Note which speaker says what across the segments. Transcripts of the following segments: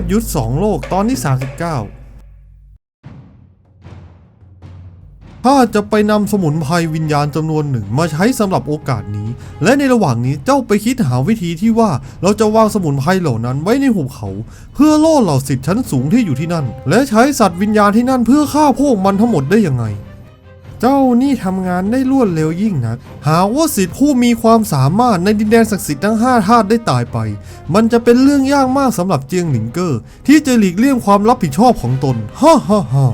Speaker 1: พยุทธสองโลกตอนที่ 39 ข้าจะไปนำสมุนไพรวิญญาณจำนวนหนึ่งมาใช้สำหรับโอกาสนี้ และในระหว่างนี้เจ้าไปคิดหาวิธีที่ว่าเราจะวางสมุนไพรเหล่านั้นไว้ในหุบเขา เพื่อล่อเหล่าสิทธิ์ชั้นสูงที่อยู่ที่นั่น และใช้สัตว์วิญญาณที่นั่นเพื่อฆ่าพวกมันทั้งหมดได้ยังไง เจ้านี่ทำงานได้รวดเร็วยิ่งนัก หาว่าสิทธิผู้มีความสามารถในดินแดนศักดิ์สิทธิ์ทั้งห้าธาตุได้ตายไป มันจะเป็นเรื่องยากมากสำหรับเจียงหลิงเกอร์ ที่จะหลีกเลี่ยงความรับผิดชอบของตน ฮ่าฮ่าฮ่า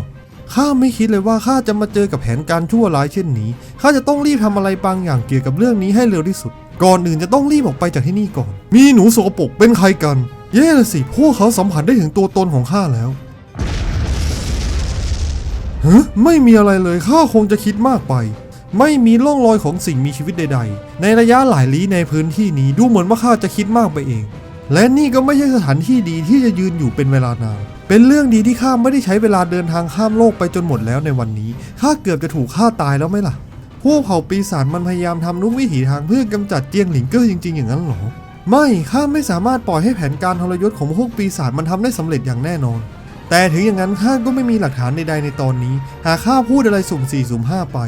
Speaker 1: ข้าไม่คิดเลยว่าข้าจะมาเจอกับแผนการชั่วร้ายเช่นนี้ ข้าจะต้องรีบทำอะไรบางอย่างเกี่ยวกับเรื่องนี้ให้เร็วที่สุด ก่อนอื่นจะต้องรีบออกไปจากที่นี่ก่อน มีหนูสกปรกเป็นใครกัน เย่ละสิ พวกเขาสัมผัสได้ถึงตัวตนของข้าแล้ว ฮะไม่มีอะไรเลยข้าคงจะคิดมากไป ไม่มีร่องรอยของสิ่งมีชีวิตใด ๆ ในระยะหลายลี้ในพื้นที่นี้ดูเหมือนว่าข้าจะคิดมากไปเอง และนี่ก็ไม่ใช่สถานที่ดีที่จะยืนอยู่เป็นเวลานานเป็นเรื่องดีที่ข้าไม่ได้ใช้เวลาเดินทางข้ามโลกไปจนหมดแล้วในวันนี้ข้าเกือบจะถูกฆ่าตายแล้วไหมล่ะ พวกเผ่าปีศาจมันพยายามทำทุกวิถีทางเพื่อกำจัดเจียงหลิงเกอร์จริง ๆ อย่างนั้นหรอ ไม่ข้าไม่สามารถปล่อยให้แผนการทรยศของพวกปีศาจมันทำได้สำเร็จอย่างแน่นอน แต่ถึงอย่างนั้นข้าก็ไม่มีหลักฐานใดๆในตอนนี้ หากข้าพูดอะไรสุ่มสี่สุ่มห้าไป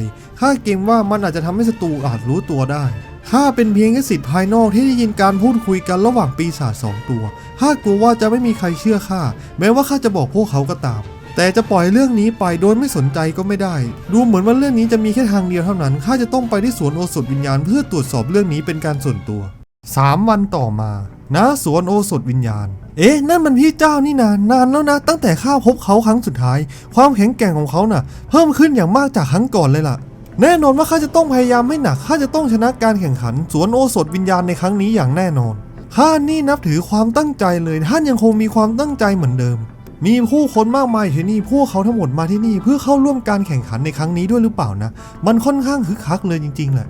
Speaker 1: ข้าเกรงว่ามันอาจจะทำให้ศัตรูอาจรู้ตัวได้ข้าเป็นเพียงแค่สิทธิ์ภายนอกที่ได้ยินการพูดคุยกันระหว่างปีศาจสองตัวข้ากลัวว่าจะไม่มีใครเชื่อข้าแม้ว่าข้าจะบอกพวกเขาก็ตาม แต่จะปล่อยเรื่องนี้ไปโดยไม่สนใจก็ไม่ได้ ดูเหมือนว่าเรื่องนี้จะมีแค่ทางเดียวเท่านั้นข้าจะต้องไปที่สวนโอสถวิญญาณเพื่อตรวจสอบเรื่องนี้เป็นการส่วนตัวสามวันต่อมาณสวนโอสถวิญญาณ เอ๊ะ นั่นมันพี่เจ้านี่นานนานแล้วนะ ตั้งแต่ข้าพบเขาครั้งสุดท้าย ความแข็งแกร่งของเขาน่ะ เพิ่มขึ้นอย่างมากจากครั้งก่อนเลยล่ะ แน่นอนว่าข้าจะต้องพยายามให้หนัก ข้าจะต้องชนะการแข่งขัน สวนโอสถวิญญาณในครั้งนี้อย่างแน่นอน ข้านี่นับถือความตั้งใจเลย ท่านยังคงมีความตั้งใจเหมือนเดิม มีผู้คนมากมายที่นี่ พวกเขาทั้งหมดมาที่นี่ เพื่อเข้าร่วมการแข่งขันในครั้งนี้ด้วยหรือเปล่านะ มันค่อนข้างคึกคักเลยจริงๆแหละ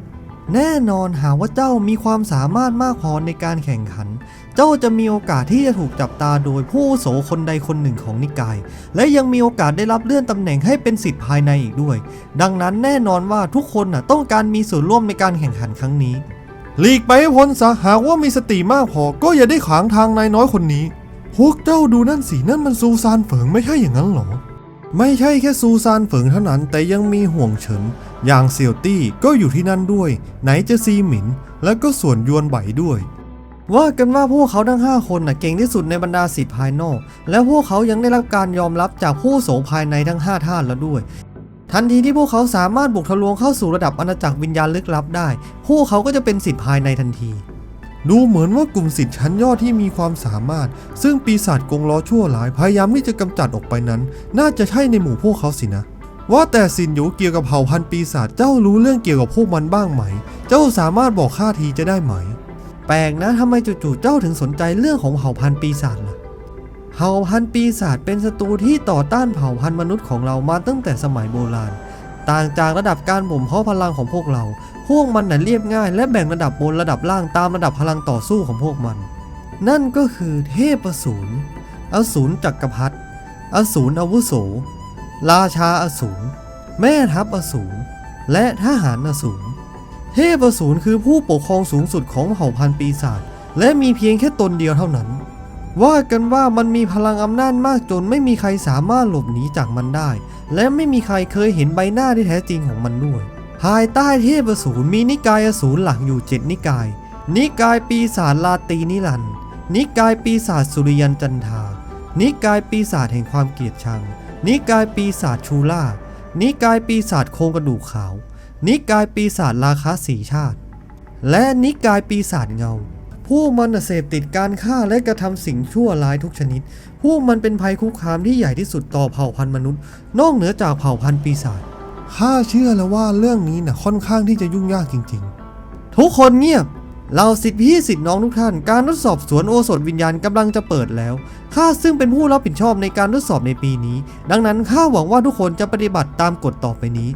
Speaker 1: แน่นอนหากว่าเจ้ามีความสามารถมากพอในการแข่งขัน เจ้าจะมีโอกาสที่จะถูกจับตาโดยผู้อุโสคนใดคนหนึ่งของนิกาย และยังมีโอกาสได้รับเลื่อนตำแหน่งให้เป็นสิทธิ์ภายในอีกด้วย ดังนั้นแน่นอนว่าทุกคนน่ะต้องการมีส่วนร่วมในการแข่งขันครั้งนี้หลีกไปให้พ้นซะหากว่ามีสติมากพอก็อย่าได้ขวางทางนายน้อยคนนี้ พวกเจ้าดูนั่นสินั่นมันซูซานเฟิงไม่ใช่อย่างนั้นหรอ ไม่ใช่แค่ซูซานเฟิงเท่านั้น แต่ยังมีห่วงเฉินอย่างเซียวตี้ก็อยู่ที่นั่นด้วย ไหนจะซีหมิน และก็ส่วนยวนไหบด้วย ว่ากันว่าพวกเขาทั้ง 5 คนน่ะเก่งที่สุดในบรรดาสิทธิ์ภายนอก และพวกเขายังได้รับการยอมรับจากผู้โสภายในทั้ง 5 ท่านแล้วด้วย ทันทีที่พวกเขาสามารถบุกทะลวงเข้าสู่ระดับอาณาจักรวิญญาณลึกลับได้ พวกเขาก็จะเป็นสิทธิ์ภายในทันที ดูเหมือนว่ากลุ่มสิทธิ์ชั้นยอดที่มีความสามารถ ซึ่งปีศาจกงล้อชั่วร้ายพยายามที่จะกำจัดออกไปนั้น น่าจะใช่ในหมู่พวกเขาสินะ ว่าแต่สินหยูเกี่ยวกับเผ่าพันธุ์ปีศาจเจ้ารู้เรื่องเกี่ยวกับพวกมันบ้างไหม เจ้าสามารถบอกข้าทีจะได้ไหม แปลกนะทำไมจู่ๆเจ้าถึงสนใจเรื่องของเผ่าพันธุ์ปีศาจล่ะเผ่าพันธุ์ปีศาจเป็นศัตรูที่ต่อต้านเผ่าพันธุ์มนุษย์ของเรามาตั้งแต่สมัยโบราณ ต่างจากระดับการบ่มเพาะพลังของพวกเรา พวกมันน่ะเรียบง่าย และแบ่งระดับบนระดับล่างตามระดับพลังต่อสู้ของพวกมัน นั่นก็คือเทพอสูร อสูรจักรพรรดิ อสูรอาวุโส ราชาอสูร แม่ทัพอสูร และทหารอสูร เทพอสูรคือผู้ปกครองสูงสุดของเผ่าพันธุ์ปีศาจ และมีเพียงแค่ตนเดียวเท่านั้น ว่ากันว่ามันมีพลังอำนาจมากจนไม่มีใครสามารถหลบหนีจากมันได้ และไม่มีใครเคยเห็นใบหน้าที่แท้จริงของมันด้วย ภายใต้เทพอสูรมีนิกายอสูรหลักอยู่เจ็ดนิกาย นิกายปีศาจลาตีนิรัน นิกายปีศาจสุริยันจันทา นิกายปีศาจแห่งความเกลียดชัง นิกายปีศาจชูล่า นิกายปีศาจโครงกระดูกขาว นิกายปีศาจราคาสีชาติ และนิกายปีศาจเงา พวกมันเสพติดการฆ่าและกระทำสิ่งชั่วร้ายทุกชนิดพวกมันเป็นภัยคุกคามที่ใหญ่ที่สุดต่อเผ่าพันธุ์มนุษย์ นอกเหนือจากเผ่าพันธุ์ปีศาจ ข้าเชื่อแล้วว่าเรื่องนี้น่ะค่อนข้างที่จะยุ่งยากจริงๆ ทุกคนเงียบ เราสิทธิพี่สิทธิน้องทุกท่าน การทดสอบสวนโอสถวิญญาณกำลังจะเปิดแล้ว ข้าซึ่งเป็นผู้รับผิดชอบในการทดสอบในปีนี้ ดังนั้นข้าหวังว่าทุกคนจะปฏิบัติตามกฎต่อไปนี้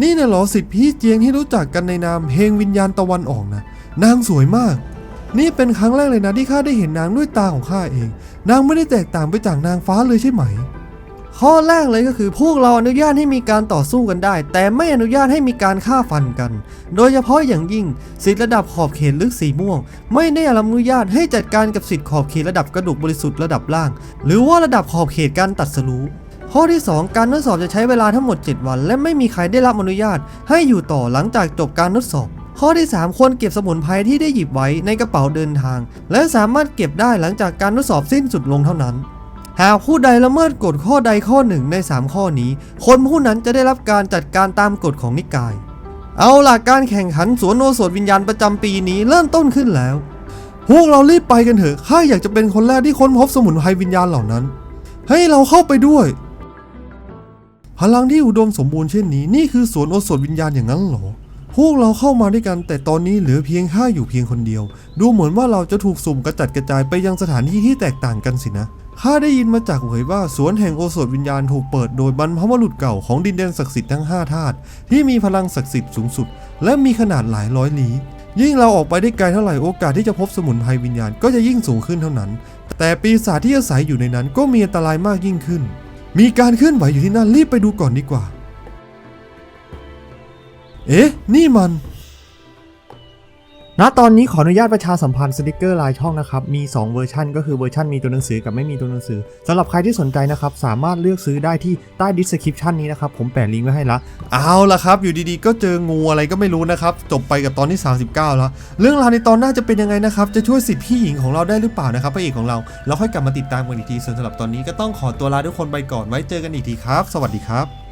Speaker 1: นี่น่ะหรอสิทธิพี่เจียงที่รู้จักกันในนามเฮงวิญญาณตะวันออกนะ นางสวยมาก นี่เป็นครั้งแรกเลยนะที่ข้าได้เห็นนางด้วยตาของข้าเอง นางไม่ได้แตกต่างไปจากนางฟ้าเลยใช่ไหม ข้อแรกเลยก็คือพวกเราอนุญาตให้มีการต่อสู้กันได้ แต่ไม่อนุญาตให้มีการฆ่าฟันกัน โดยเฉพาะอย่างยิ่งสิทธิระดับขอบเขตลึกสีม่วง ไม่ได้อนุญาตให้จัดการกับสิทธิขอบเขตระดับกระดูกบริสุทธิ์ระดับล่าง หรือว่าระดับขอบเขตการตัดสรู้ข้อที่ 2 การทดสอบจะใช้เวลาทั้งหมด 7 วัน และไม่มีใครได้รับอนุญาตให้อยู่ต่อหลังจากจบการทดสอบ ข้อที่ 3 ควรเก็บสมุนไพรที่ได้หยิบไว้ในกระเป๋าเดินทาง และสามารถเก็บได้หลังจากการทดสอบสิ้นสุดลงเท่านั้น หากผู้ใดละเมิดกฎข้อใดข้อหนึ่งใน 3 ข้อนี้ คนผู้นั้นจะได้รับการจัดการตามกฎของนิกาย เอาล่ะการแข่งขันสวนโอสถวิญญาณประจำปีนี้เริ่มต้นขึ้นแล้ว พวกเรารีบไปกันเถอะข้าอยากจะเป็นคนแรกที่ค้นพบสมุนไพรวิญญาณเหล่านั้น ให้เราเข้าไปด้วย พลังที่อุดมสมบูรณ์เช่นนี้นี่คือสวนโอสถวิญญาณอย่างนั้นเหรอ พวกเราเข้ามาด้วยกัน แต่ตอนนี้เหลือเพียงข้าอยู่เพียงคนเดียว ดูเหมือนว่าเราจะถูกสุ่มกระจัดกระจายไปยังสถานที่ที่แตกต่างกันสินะข้าได้ยินมาจากเหวยว่าสวนแห่งโอสถวิญญาณถูกเปิดโดยบรรพบุรุษเก่าของดินแดนศักดิ์สิทธิ์ทั้งห้าธาตุที่มีพลังศักดิ์สิทธิ์สูงสุด และมีขนาดหลายร้อยลี้ยิ่งเราออกไปได้ไกลเท่าไหร่โอกาสที่จะพบสมุนไพรวิญญาณก็จะยิ่งสูงขึ้นเท่านั้น แต่ปีศาจที่อาศัยอยู่ในนั้นก็มีอันตรายมากยิ่งขึ้น มีการเคลื่อนไหวอยู่ที่นั่นรีบไปดูก่อนดีกว่า เอ๊ะ นี่มัน ณ ตอนนี้ขออนุญาตประชาสัมพันธ์สติกเกอร์ลายช่องนะครับ มี 2 เวอร์ชันก็คือเวอร์ชันมีตัวหนังสือกับไม่มีตัวหนังสือสำหรับใครที่สนใจนะครับ สามารถเลือกซื้อได้ที่ใต้ description นี้นะครับ ผมแปะลิงก์ไว้ให้ละ เอาละครับ อยู่ดีๆ ก็เจองูอะไรก็ไม่รู้นะครับ จบไปกับตอนที่ 39 แล้ว เรื่องราวในตอนหน้าจะเป็นยังไงนะครับ จะช่วยสิทธิ์พี่หญิงของเราได้หรือเปล่านะครับพระเอกของเรา แล้วค่อยกลับมาติดตามกันอีกทีส่วนสำหรับตอนนี้ก็ต้องขอตัวลาทุกคนไปก่อนไว้เจอกันอีกทีครับ สวัสดีครับ